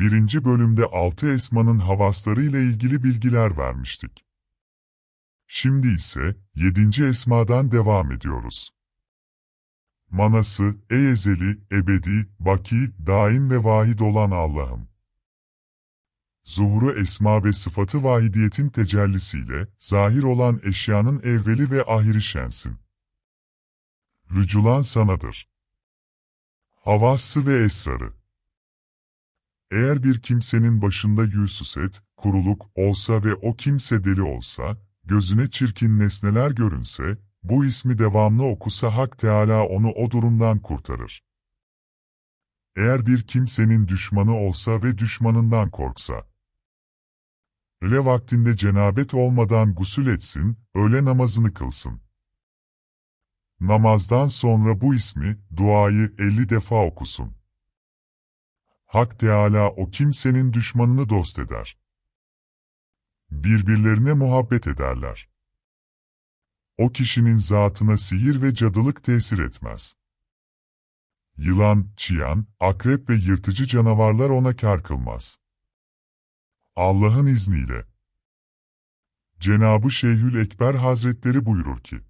Birinci bölümde altı esmanın havasları ile ilgili bilgiler vermiştik. Şimdi ise yedinci esmadan devam ediyoruz. Manası, ey ezeli, ebedi, baki, daim ve vahid olan Allah'ım. Zuhuru esma ve sıfatı vahidiyetin tecellisiyle, zahir olan eşyanın evveli ve ahiri şensin. Rüculan sanadır. Havası ve esrarı. Eğer bir kimsenin başında yüsuset, kuruluk olsa ve o kimse deli olsa, gözüne çirkin nesneler görünse, bu ismi devamlı okusa Hak Teala onu o durumdan kurtarır. Eğer bir kimsenin düşmanı olsa ve düşmanından korksa, öğle vaktinde cenabet olmadan gusül etsin, öğle namazını kılsın. Namazdan sonra bu ismi, duayı elli defa okusun. Hak Teala o kimsenin düşmanını dost eder. Birbirlerine muhabbet ederler. O kişinin zatına sihir ve cadılık tesir etmez. Yılan, çiyan, akrep ve yırtıcı canavarlar ona kar kılmaz. Allah'ın izniyle. Cenabı Şeyhül Ekber Hazretleri buyurur ki,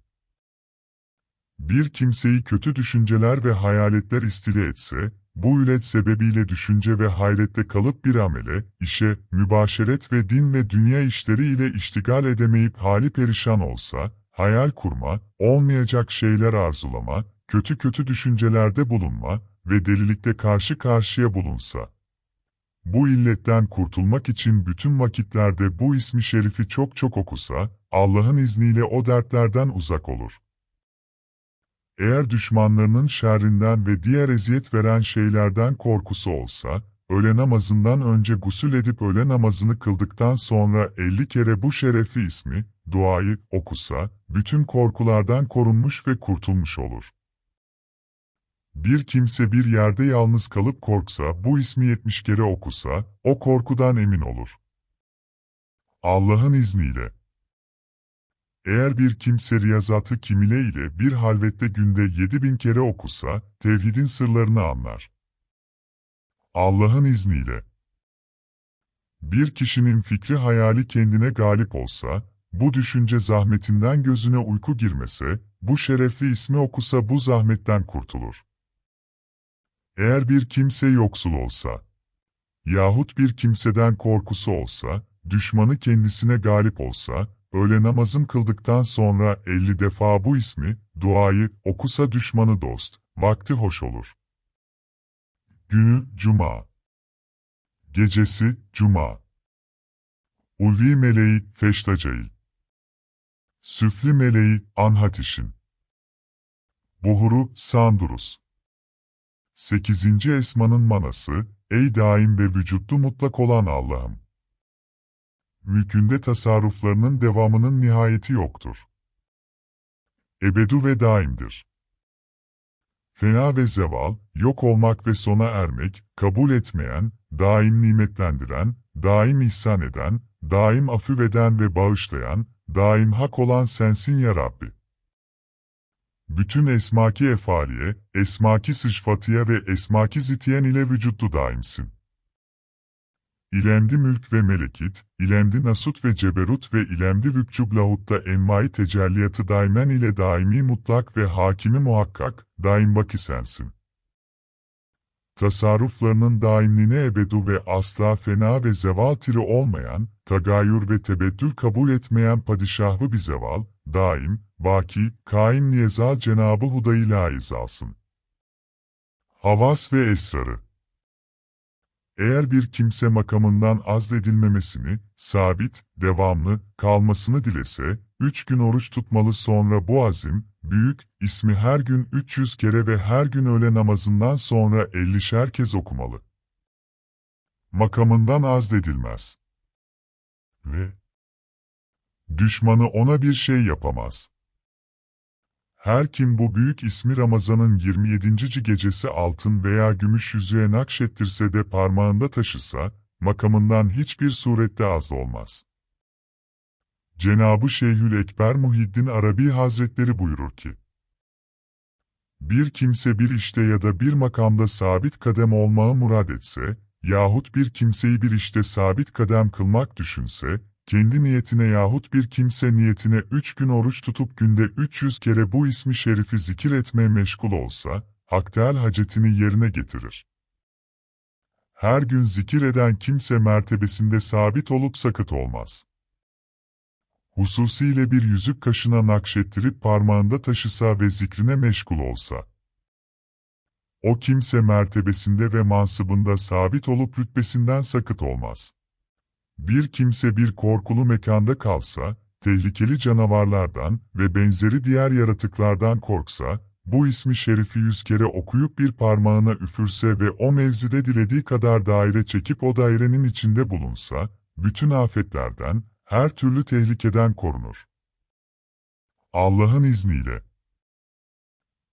Bir kimseyi kötü düşünceler ve hayaletler istile etse, bu ületsebebiyle düşünce ve hayrette kalıp bir amele, işe, mübaşeret ve din ve dünya işleri ile iştigal edemeyip hali perişan olsa, hayal kurma, olmayacak şeyler arzulama, kötü kötü düşüncelerde bulunma ve delilikte karşı karşıya bulunsa. Bu illetten kurtulmak için bütün vakitlerde bu ismi şerifi çok çok okusa, Allah'ın izniyle o dertlerden uzak olur. Eğer düşmanlarının şerrinden ve diğer eziyet veren şeylerden korkusu olsa, öğle namazından önce gusül edip öğle namazını kıldıktan sonra elli kere bu şerefli ismi, duayı okusa, bütün korkulardan korunmuş ve kurtulmuş olur. Bir kimse bir yerde yalnız kalıp korksa, bu ismi yetmiş kere okusa, o korkudan emin olur. Allah'ın izniyle. Eğer bir kimse riyazatı kimile ile bir halvette günde yedi bin kere okusa, tevhidin sırlarını anlar. Allah'ın izniyle. Bir kişinin fikri hayali kendine galip olsa, bu düşünce zahmetinden gözüne uyku girmese, bu şerefli ismi okusa bu zahmetten kurtulur. Eğer bir kimse yoksul olsa, yahut bir kimseden korkusu olsa, düşmanı kendisine galip olsa, öğle namazın kıldıktan sonra elli defa bu ismi, duayı, okusa düşmanı dost, vakti hoş olur. Günü, Cuma. Gecesi, Cuma. Ulvi meleği, Feştacail. Süfli meleği, Anhatişin. Buhuru, Sandurus. Sekizinci esmanın manası, ey daim ve vücutlu mutlak olan Allah'ım. Mülkünde tasarruflarının devamının nihayeti yoktur. Ebedu ve daimdir. Fena ve zeval, yok olmak ve sona ermek, kabul etmeyen, daim nimetlendiren, daim ihsan eden, daim afüveden ve bağışlayan, daim hak olan sensin ya Rabbi. Bütün esmaki efaliye, esmaki sıçfatıya ve esmaki zitiyen ile vücutlu daimsin. İlemdi mülk ve melekit, ilemdi nasut ve ceberut ve ilemdi vükcub lahutta envai tecelliyatı daimen ile daimi mutlak ve hakimi muhakkak, daim baki sensin. Tasarruflarının daimliğine ebedu ve asla fena ve zeval tiri olmayan, tagayür ve tebeddül kabul etmeyen padişahı bir zeval, daim, baki, kaim niyezal Cenabı Hudayı laiz. Havas ve esrarı eğer bir kimse makamından azledilmemesini, sabit, devamlı, kalmasını dilese, üç gün oruç tutmalı sonra bu azim, büyük, ismi her gün 300 kere ve her gün öğle namazından sonra 50'şer kez okumalı. Makamından azledilmez. Ve düşmanı ona bir şey yapamaz. Her kim bu büyük ismi Ramazan'ın 27. gecesi altın veya gümüş yüzüğe nakşettirse de parmağında taşısa, makamından hiçbir surette az olmaz. Cenabı Şeyhül Ekber Muhiddin Arabi Hazretleri buyurur ki, Bir kimse bir işte ya da bir makamda sabit kadem olmağı murad etse, yahut bir kimseyi bir işte sabit kadem kılmak düşünse, kendi niyetine yahut bir kimse niyetine üç gün oruç tutup günde 300 kere bu ismi şerifi zikir etmeye meşgul olsa, Hak hacetini yerine getirir. Her gün zikir eden kimse mertebesinde sabit olup sakıt olmaz. Hususiyle bir yüzük kaşına nakşettirip parmağında taşısa ve zikrine meşgul olsa, o kimse mertebesinde ve mansıbında sabit olup rütbesinden sakıt olmaz. Bir kimse bir korkulu mekanda kalsa, tehlikeli canavarlardan ve benzeri diğer yaratıklardan korksa, bu ismi şerifi yüz kere okuyup bir parmağına üfürse ve o mevzide dilediği kadar daire çekip o dairenin içinde bulunsa, bütün afetlerden, her türlü tehlikeden korunur. Allah'ın izniyle.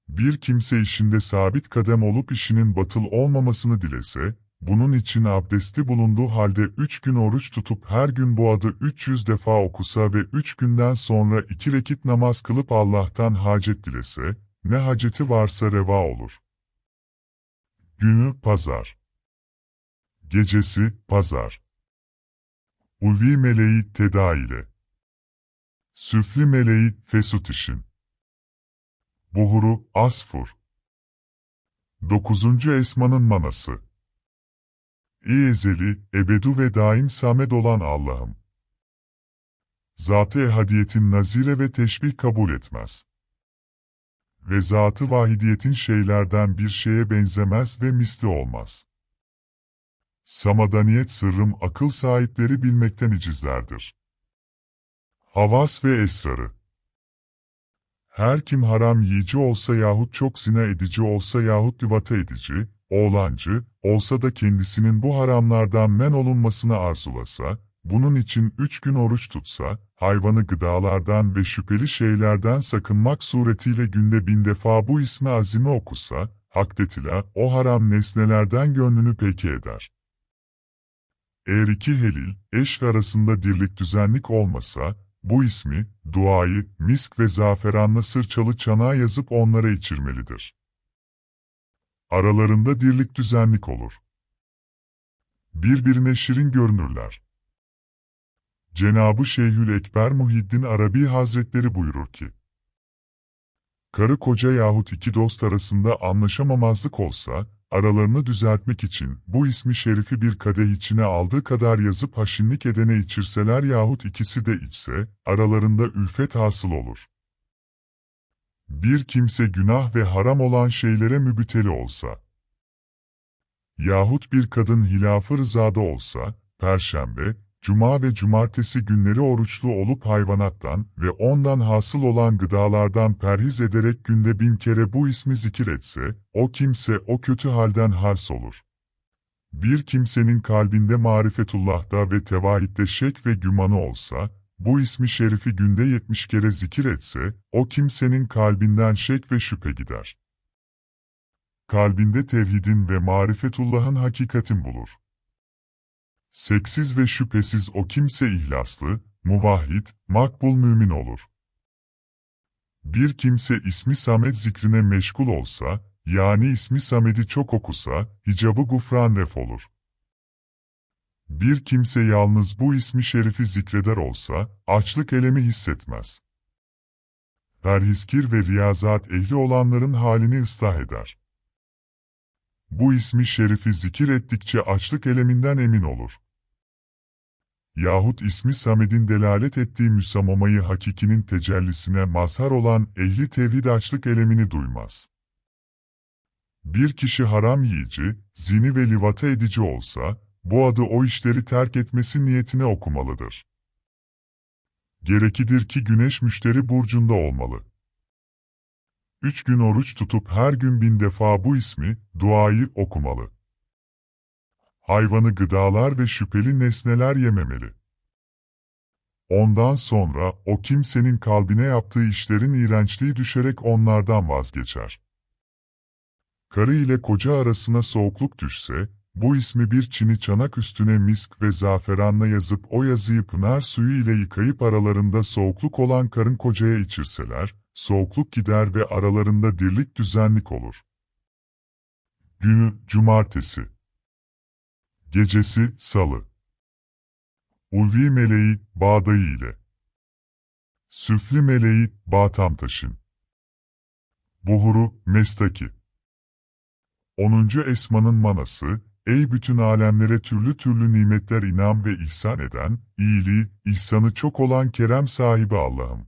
Bir kimse işinde sabit kadem olup işinin batıl olmamasını dilese, bunun için abdesti bulunduğu halde üç gün oruç tutup her gün bu adı 300 defa okusa ve üç günden sonra iki rekit namaz kılıp Allah'tan hacet dilese, ne haceti varsa reva olur. Günü pazar. Gecesi pazar. Ulvi meleği teda ile. Süfli meleği fesutişin. Buhuru asfur. Dokuzuncu esmanın manası. İyi ezeli, ebedu ve daim samed olan Allah'ım. Zatı ehadiyetin nazire ve teşbih kabul etmez. Ve zatı vahidiyetin şeylerden bir şeye benzemez ve misli olmaz. Samadaniyet sırrım akıl sahipleri bilmekten icizlerdir. Havas ve esrarı Her kim haram yiyici olsa yahut çok zina edici olsa yahut livata edici, oğlancı, olsa da kendisinin bu haramlardan men olunmasını arzulasa, bunun için üç gün oruç tutsa, hayvanı gıdalardan ve şüpheli şeylerden sakınmak suretiyle günde bin defa bu ismi azime okusa, hakdetila o haram nesnelerden gönlünü peki eder. Eğer iki helil, eşk arasında dirlik düzenlik olmasa, bu ismi, duayı, misk ve zaferanla sırçalı çanağa yazıp onlara içirmelidir. Aralarında dirlik düzenlik olur. Birbirine şirin görünürler. Cenabı Şeyhül Ekber Muhiddin Arabi Hazretleri buyurur ki, Karı koca yahut iki dost arasında anlaşamamazlık olsa, aralarını düzeltmek için bu ismi şerifi bir kadeh içine aldığı kadar yazıp haşinlik edene içirseler yahut ikisi de içse, aralarında ülfet hasıl olur. Bir kimse günah ve haram olan şeylere mübüteli olsa, yahut bir kadın hilaf-ı rızada olsa, perşembe, cuma ve cumartesi günleri oruçlu olup hayvanattan ve ondan hasıl olan gıdalardan perhiz ederek günde bin kere bu ismi zikir etse, o kimse o kötü halden hals olur. Bir kimsenin kalbinde marifetullah'ta ve tevahidde şek ve gümanı olsa, bu ismi şerifi günde yetmiş kere zikir etse, o kimsenin kalbinden şek ve şüphe gider. Kalbinde tevhidin ve marifetullah'ın hakikatin bulur. Seksiz ve şüphesiz o kimse ihlaslı, muvahhid, makbul mümin olur. Bir kimse ismi Samet zikrine meşgul olsa, yani ismi Samet'i çok okusa, hicabı gufran ref olur. Bir kimse yalnız bu ismi şerifi zikreder olsa, açlık elemi hissetmez. Perhiskir ve riyazat ehli olanların halini ıslah eder. Bu ismi şerifi zikir ettikçe açlık eleminden emin olur. Yahut ismi Samed'in delalet ettiği müsamamayı hakikinin tecellisine mazhar olan ehli tevhid açlık elemini duymaz. Bir kişi haram yiyici, zini ve livata edici olsa, bu adı o işleri terk etmesi niyetine okumalıdır. Gerekidir ki güneş müşteri burcunda olmalı. Üç gün oruç tutup her gün bin defa bu ismi, duayı okumalı. Hayvanı gıdalar ve şüpheli nesneler yememeli. Ondan sonra o kimsenin kalbine yaptığı işlerin iğrençliği düşerek onlardan vazgeçer. Karı ile koca arasına soğukluk düşse, bu ismi bir çini çanak üstüne misk ve zaferanla yazıp o yazıyı pınar suyu ile yıkayıp aralarında soğukluk olan karın kocaya içirseler, soğukluk gider ve aralarında dirlik düzenlik olur. Günü, Cumartesi Gecesi, Salı. Ulvi meleği, Bağdayı ile. Süfli meleği, Bağtamtaş'ın. Buhuru, Mestaki. 10. Esmanın manası, ey bütün alemlere türlü türlü nimetler inam ve ihsan eden, iyiliği, ihsanı çok olan kerem sahibi Allah'ım.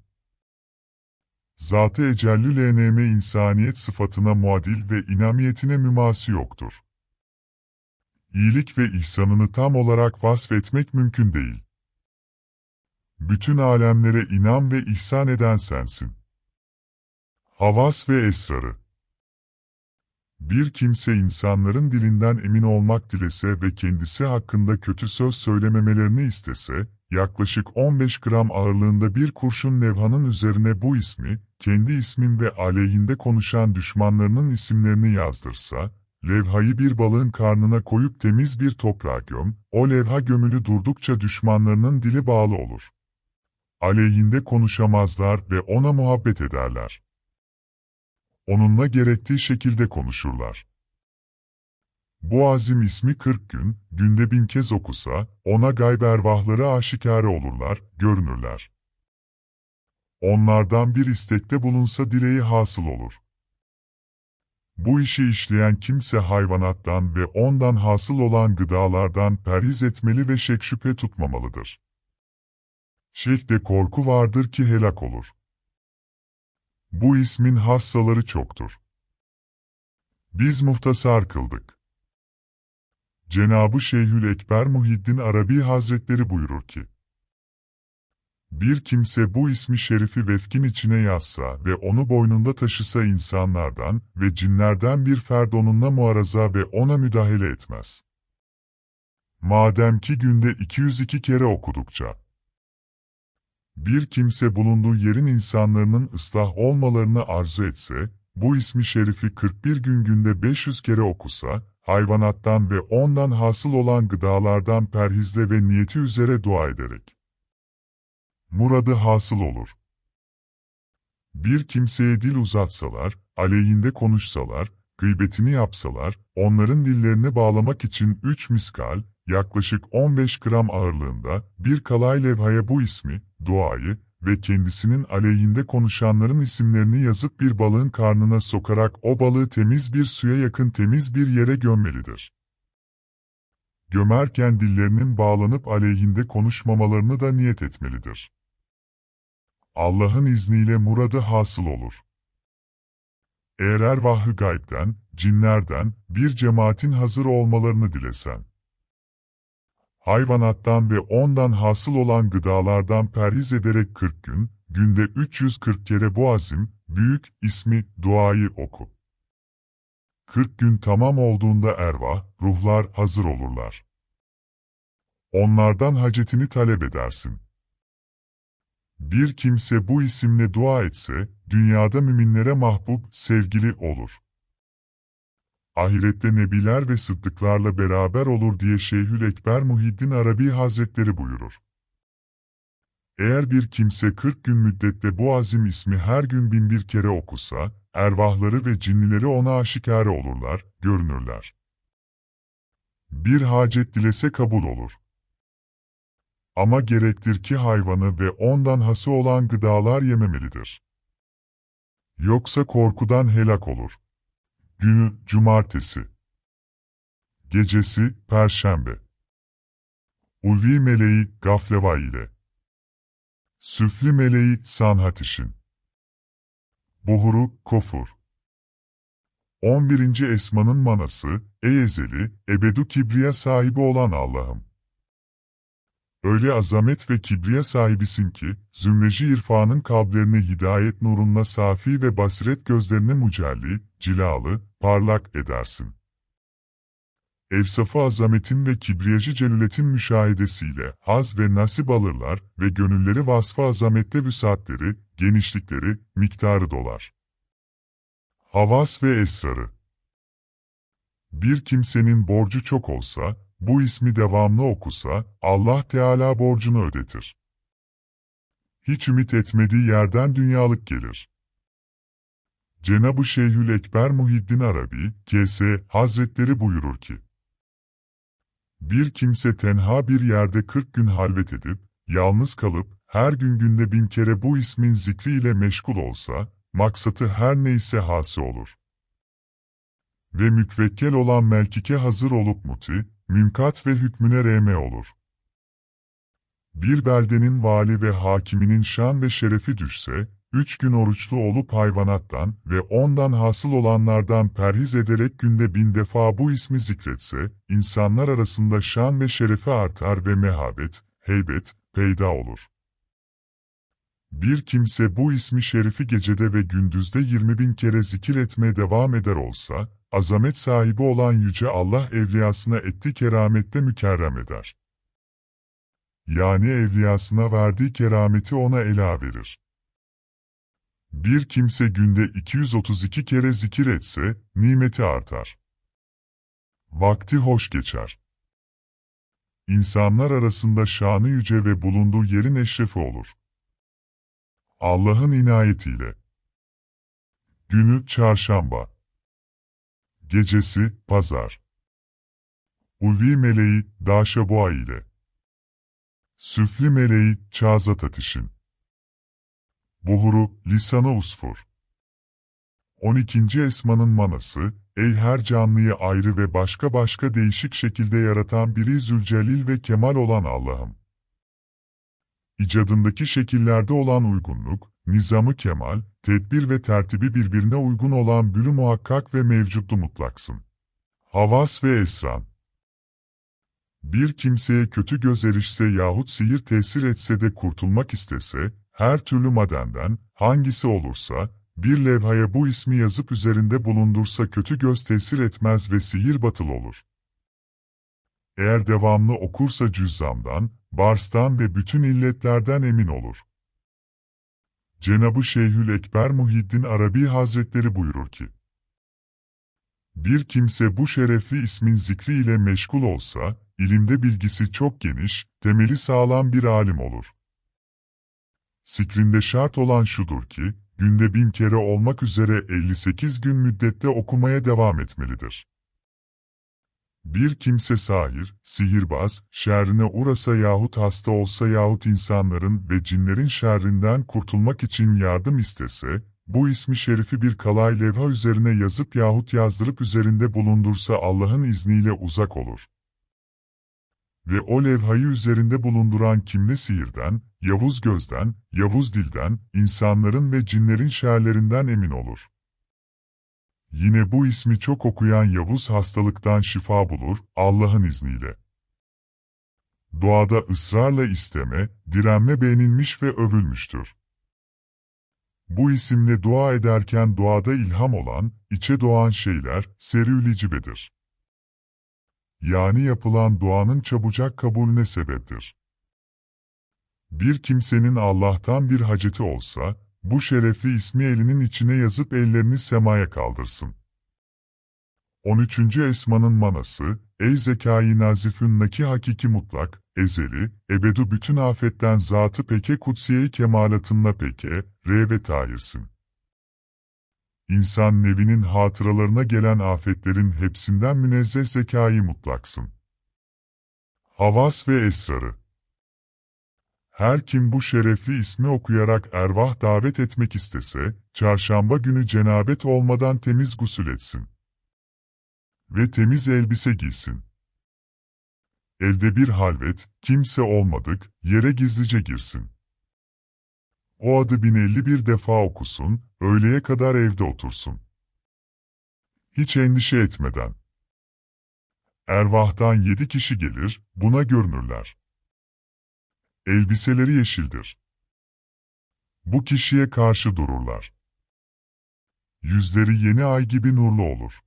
Zat-ı ecellü LNM insaniyet sıfatına muadil ve inamiyetine mümasi yoktur. İyilik ve ihsanını tam olarak vasfetmek mümkün değil. Bütün alemlere inam ve ihsan eden sensin. Havas ve esrarı Bir kimse insanların dilinden emin olmak dilese ve kendisi hakkında kötü söz söylememelerini istese, yaklaşık 15 gram ağırlığında bir kurşun levhanın üzerine bu ismi, kendi ismin ve aleyhinde konuşan düşmanlarının isimlerini yazdırsa, levhayı bir balığın karnına koyup temiz bir toprağa göm, o levha gömülü durdukça düşmanlarının dili bağlı olur. Aleyhinde konuşamazlar ve ona muhabbet ederler. Onunla gerektiği şekilde konuşurlar. Bu azim ismi 40 gün, günde bin kez okusa, ona gayb ervahları aşikare olurlar, görünürler. Onlardan bir istekte bulunsa dileği hasıl olur. Bu işi işleyen kimse hayvanattan ve ondan hasıl olan gıdalardan perhiz etmeli ve şek şüphe tutmamalıdır. Şekte korku vardır ki helak olur. Bu ismin hassaları çoktur. Biz muhtasar kıldık. Cenabı Şeyhül Ekber Muhiddin Arabi Hazretleri buyurur ki, Bir kimse bu ismi şerifi vefkin içine yazsa ve onu boynunda taşısa insanlardan ve cinlerden bir ferd onunla muaraza ve ona müdahale etmez. Madem ki günde 202 kere okudukça, bir kimse bulunduğu yerin insanların ıslah olmalarını arzu etse, bu ismi şerifi 41 gün günde 500 kere okusa, hayvanattan ve ondan hasıl olan gıdalardan perhizle ve niyeti üzere dua ederek. Muradı hasıl olur. Bir kimseye dil uzatsalar, aleyhinde konuşsalar, gıybetini yapsalar, onların dillerini bağlamak için 3 miskal, yaklaşık 15 gram ağırlığında bir kalay levhaya bu ismi, duayı ve kendisinin aleyhinde konuşanların isimlerini yazıp bir balığın karnına sokarak o balığı temiz bir suya yakın temiz bir yere gömmelidir. Gömerken dillerinin bağlanıp aleyhinde konuşmamalarını da niyet etmelidir. Allah'ın izniyle muradı hasıl olur. Eğer ervahı gaybden, cinlerden, bir cemaatin hazır olmalarını dilesen, hayvanattan ve ondan hasıl olan gıdalardan perhiz ederek 40 gün, günde 340 kere bu azim, büyük ismi, duayı oku. 40 gün tamam olduğunda ervah, ruhlar hazır olurlar. Onlardan hacetini talep edersin. Bir kimse bu isimle dua etse, dünyada müminlere mahbub, sevgili olur ahirette nebiler ve sıddıklarla beraber olur diye Şeyhül Ekber Muhiddin Arabi Hazretleri buyurur. Eğer bir kimse 40 gün müddette bu azim ismi her gün bin bir kere okusa, ervahları ve cinnileri ona aşikare olurlar, görünürler. Bir hacet dilese kabul olur. Ama gerektir ki hayvanı ve ondan hası olan gıdalar yememelidir. Yoksa korkudan helak olur. Günü Cumartesi Gecesi Perşembe Ulvi meleği Gafleva ile Süfli meleği Sanhatişin Buhuru Kofur 11. Esmanın manası, ey ebedu kibriya sahibi olan Allah'ım. Öyle azamet ve kibriya sahibisin ki, zümreci irfanın kalplerini hidayet nurunla safi ve basiret gözlerini mücelli, cilalı, parlak edersin. Efsafı azametin ve kibriyacı celaletin müşahedesiyle haz ve nasip alırlar ve gönülleri vasfı azamette vüsatleri, genişlikleri, miktarı dolar. Havas ve esrarı Bir kimsenin borcu çok olsa, bu ismi devamlı okusa, Allah Teala borcunu ödetir. Hiç ümit etmediği yerden dünyalık gelir. Cenab-ı Şeyhül Ekber Muhiddin Arabi, K.S. Hazretleri buyurur ki, Bir kimse tenha bir yerde 40 gün halvet edip, yalnız kalıp, her gün günde bin kere bu ismin zikriyle meşgul olsa, maksatı her neyse hası olur. Ve mükvekkel olan melkike hazır olup muti, münkat ve hükmüne reme olur. Bir beldenin vali ve hakiminin şan ve şerefi düşse, üç gün oruçlu olup hayvanattan ve ondan hasıl olanlardan perhiz ederek günde bin defa bu ismi zikretse, insanlar arasında şan ve şerefi artar ve mehabet, heybet, peyda olur. Bir kimse bu ismi şerifi gecede ve gündüzde 20 bin kere zikir etmeye devam eder olsa, azamet sahibi olan Yüce Allah evliyasına etti keramette mükerrem eder. Yani evliyasına verdiği kerameti ona ela verir. Bir kimse günde 232 kere zikir etse, nimeti artar. Vakti hoş geçer. İnsanlar arasında şanı yüce ve bulunduğu yerin eşrefi olur. Allah'ın inayetiyle. Günü çarşamba. Gecesi pazar. Ulvi meleği Daşaboğa ile. Süfli meleği Çağzat Ateş'in. Buhuru Lisanı Usfur. 12. Esmanın manası, ey her canlıyı ayrı ve başka başka değişik şekilde yaratan biri Zülcelil ve Kemal olan Allah'ım. İcadındaki şekillerde olan uygunluk, nizamı kemal, tedbir ve tertibi birbirine uygun olan bürü muhakkak ve mevcutlu mutlaksın. Havas ve esran. Bir kimseye kötü göz erişse yahut sihir tesir etse de kurtulmak istese, her türlü madenden, hangisi olursa, bir levhaya bu ismi yazıp üzerinde bulundursa kötü göz tesir etmez ve sihir batıl olur. Eğer devamlı okursa cüzzamdan, barstan ve bütün illetlerden emin olur. Cenab-ı Şeyhül Ekber Muhiddin Arabi Hazretleri buyurur ki, Bir kimse bu şerefli ismin zikri ile meşgul olsa, ilimde bilgisi çok geniş, temeli sağlam bir alim olur. Sikrinde şart olan şudur ki, günde bin kere olmak üzere 58 gün müddette okumaya devam etmelidir. Bir kimse sahir, sihirbaz, şerrine uğrasa yahut hasta olsa yahut insanların ve cinlerin şerrinden kurtulmak için yardım istese, bu ismi şerifi bir kalay levha üzerine yazıp yahut yazdırıp üzerinde bulundursa Allah'ın izniyle uzak olur. Ve o levhayı üzerinde bulunduran kimle sihirden, Yavuz gözden, Yavuz dilden, insanların ve cinlerin şerlerinden emin olur. Yine bu ismi çok okuyan Yavuz hastalıktan şifa bulur, Allah'ın izniyle. Duada ısrarla isteme, direnme beğenilmiş ve övülmüştür. Bu isimle dua ederken duada ilham olan, içe doğan şeyler, serülicibedir. Yani yapılan duanın çabucak kabulüne sebeptir. Bir kimsenin Allah'tan bir haceti olsa, bu şerefli ismi elinin içine yazıp ellerini semaya kaldırsın. 13. Esmanın manası, ey zekayı nazifünnaki hakiki mutlak, ezeli, ebedu bütün afetten zatı peke kutsiye kemalatınla peke, re ve tahirsin. İnsan nevinin hatıralarına gelen afetlerin hepsinden münezzeh zekayı mutlaksın. Havas ve esrarı her kim bu şerefli ismi okuyarak ervah davet etmek istese, çarşamba günü cenabet olmadan temiz gusül etsin. Ve temiz elbise giysin. Evde bir halvet, kimse olmadık, yere gizlice girsin. O adı 1051 defa okusun, öğleye kadar evde otursun. Hiç endişe etmeden. Ervahtan yedi kişi gelir, buna görünürler. Elbiseleri yeşildir. Bu kişiye karşı dururlar. Yüzleri yeni ay gibi nurlu olur.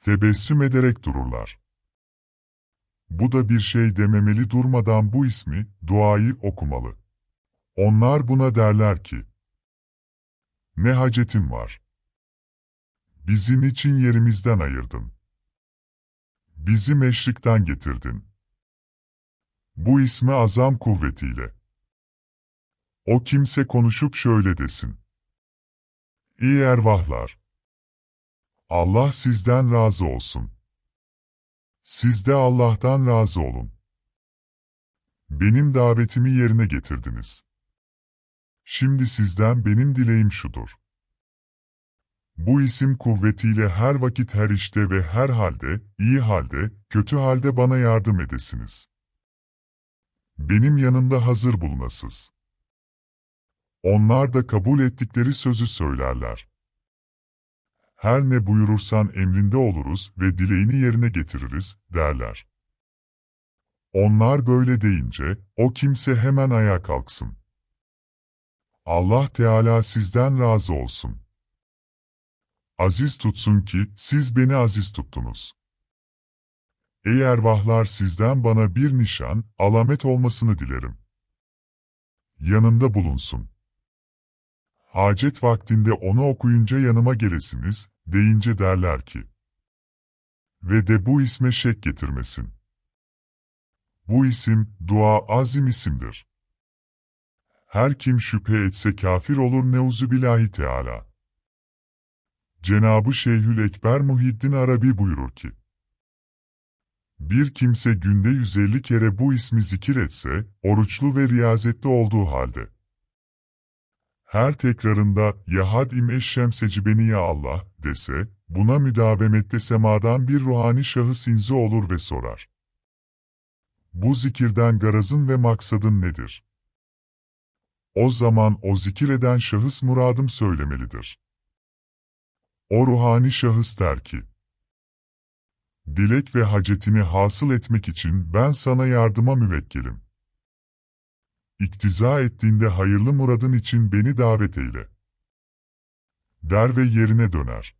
Tebessüm ederek dururlar. Bu da bir şey dememeli durmadan bu ismi, duayı okumalı. Onlar buna derler ki, Ne hacetin var? Bizim için yerimizden ayırdın. Bizi meşrikten getirdin. Bu ismi azam kuvvetiyle. O kimse konuşup şöyle desin. İyi ervahlar. Allah sizden razı olsun. Siz de Allah'tan razı olun. Benim davetimi yerine getirdiniz. Şimdi sizden benim dileğim şudur. Bu isim kuvvetiyle her vakit her işte ve her halde, iyi halde, kötü halde bana yardım edesiniz. Benim yanımda hazır bulunasız. Onlar da kabul ettikleri sözü söylerler. Her ne buyurursan emrinde oluruz ve dileğini yerine getiririz, derler. Onlar böyle deyince, o kimse hemen ayağa kalksın. Allah Teala sizden razı olsun. Aziz tutsun ki, siz beni aziz tuttunuz. Ey ervahlar sizden bana bir nişan, alamet olmasını dilerim. Yanında bulunsun. Hacet vaktinde onu okuyunca yanıma gelesiniz, deyince derler ki. Ve de bu isme şek getirmesin. Bu isim, dua azim isimdir. Her kim şüphe etse kafir olur neuzubillahi teala. Cenabı Şeyhül Ekber Muhiddin Arabi buyurur ki, Bir kimse günde 150 kere bu ismi zikir etse, oruçlu ve riyazetli olduğu halde, her tekrarında "Yahad im eşşemseci beni ya Allah" dese, buna müdavemette semadan bir ruhani şahıs inzi olur ve sorar. Bu zikirden garazın ve maksadın nedir? O zaman o zikir eden şahıs muradım söylemelidir. O ruhani şahıs der ki, Dilek ve hacetini hasıl etmek için ben sana yardıma müvekkilim. İktiza ettiğinde hayırlı muradın için beni davet eyle. Der ve yerine döner.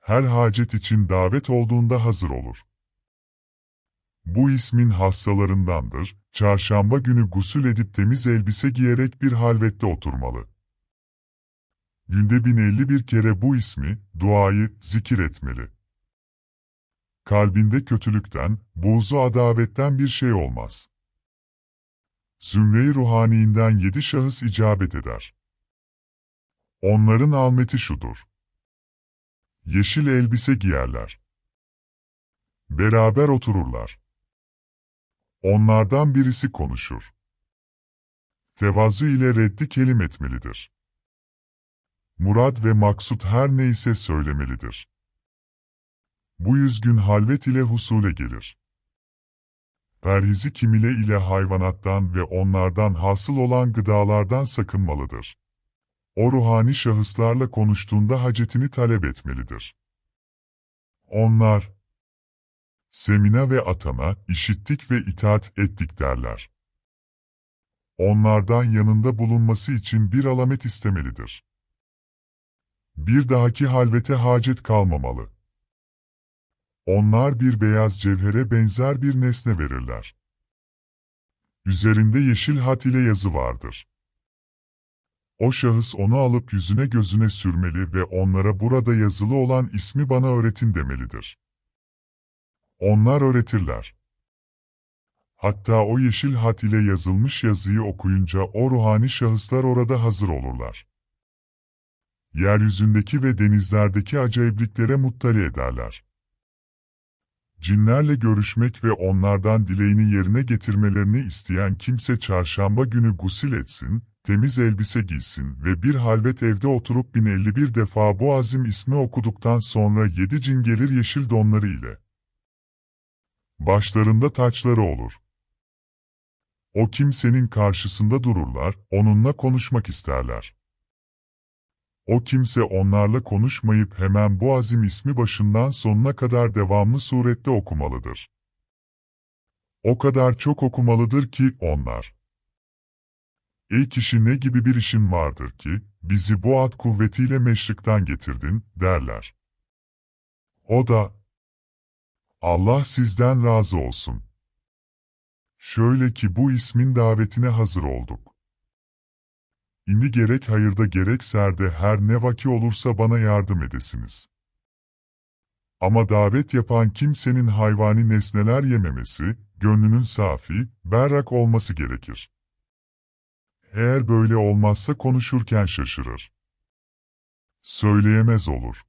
Her hacet için davet olduğunda hazır olur. Bu ismin hassalarındandır, çarşamba günü gusül edip temiz elbise giyerek bir halvette oturmalı. Günde 1051 kere bu ismi, duayı, zikir etmeli. Kalbinde kötülükten, buğzu adavetten bir şey olmaz. Zümre-i Ruhani'nden yedi şahıs icabet eder. Onların almeti şudur. Yeşil elbise giyerler. Beraber otururlar. Onlardan birisi konuşur. Tevazu ile reddi kelim etmelidir. Murad ve maksut her neyse söylemelidir. Bu yüz gün halvet ile husule gelir. Perhizi kimile ile hayvanattan ve onlardan hasıl olan gıdalardan sakınmalıdır. O ruhani şahıslarla konuştuğunda hacetini talep etmelidir. Onlar, Semina ve atana, işittik ve itaat ettik derler. Onlardan yanında bulunması için bir alamet istemelidir. Bir dahaki halvete hacet kalmamalı. Onlar bir beyaz cevhere benzer bir nesne verirler. Üzerinde yeşil hat ile yazı vardır. O şahıs onu alıp yüzüne gözüne sürmeli ve onlara burada yazılı olan ismi bana öğretin demelidir. Onlar öğretirler. Hatta o yeşil hat ile yazılmış yazıyı okuyunca o ruhani şahıslar orada hazır olurlar. Yeryüzündeki ve denizlerdeki acayipliklere muttali ederler. Cinlerle görüşmek ve onlardan dileğini yerine getirmelerini isteyen kimse çarşamba günü gusül etsin, temiz elbise giysin ve bir halvet evde oturup 1051 defa bu azim ismi okuduktan sonra yedi cin gelir yeşil donları ile. Başlarında taçları olur. O kimsenin karşısında dururlar, onunla konuşmak isterler. O kimse onlarla konuşmayıp hemen bu azim ismi başından sonuna kadar devamlı surette okumalıdır. O kadar çok okumalıdır ki onlar. Ey kişi ne gibi bir işin vardır ki, bizi bu ad kuvvetiyle meşrikten getirdin, derler. O da, Allah sizden razı olsun. Şöyle ki bu ismin davetine hazır olduk. İni gerek hayırda gerek serde her ne vaki olursa bana yardım edesiniz. Ama davet yapan kimsenin hayvani nesneler yememesi, gönlünün safi, berrak olması gerekir. Eğer böyle olmazsa konuşurken şaşırır. Söyleyemez olur.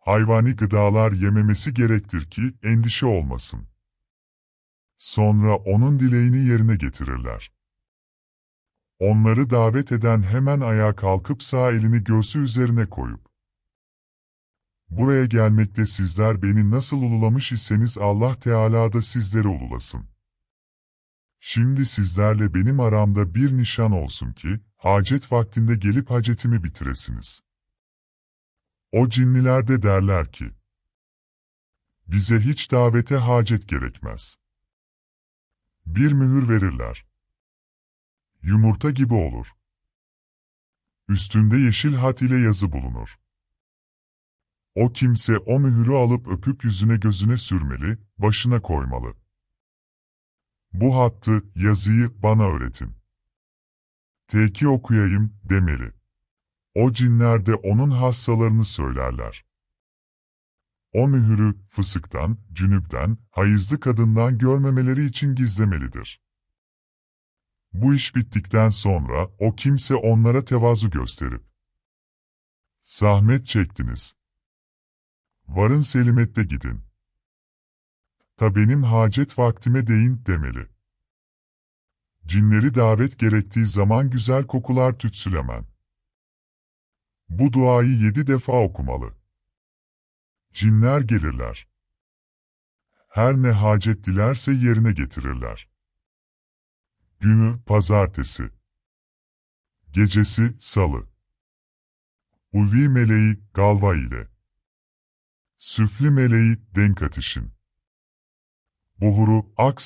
Hayvani gıdalar yememesi gerektir ki endişe olmasın. Sonra onun dileğini yerine getirirler. Onları davet eden hemen ayağa kalkıp sağ elini göğsü üzerine koyup, Buraya gelmekte sizler beni nasıl ululamış iseniz Allah Teala da sizleri ululasın. Şimdi sizlerle benim aramda bir nişan olsun ki, hacet vaktinde gelip hacetimi bitiresiniz. O cinliler de derler ki, bize hiç davete hacet gerekmez. Bir mühür verirler. Yumurta gibi olur. Üstünde yeşil hat ile yazı bulunur. O kimse o mühürü alıp öpüp yüzüne gözüne sürmeli, başına koymalı. Bu hattı, yazıyı bana öğretin. Teki okuyayım demeli. O cinler de onun hassalarını söylerler. O mühürü fısıktan, cünüpten, hayızlı kadından görmemeleri için gizlemelidir. Bu iş bittikten sonra o kimse onlara tevazu gösterip, Zahmet çektiniz. Varın selimette gidin. Ta benim hacet vaktime değin demeli. Cinleri davet gerektiği zaman güzel kokular tütsülemen. Bu duayı yedi defa okumalı. Cinler gelirler. Her ne hacet dilerse yerine getirirler. Günü pazartesi. Gecesi salı. Ulvi meleği galva ile. Süfli meleği denk ateşin. Buhuru ak.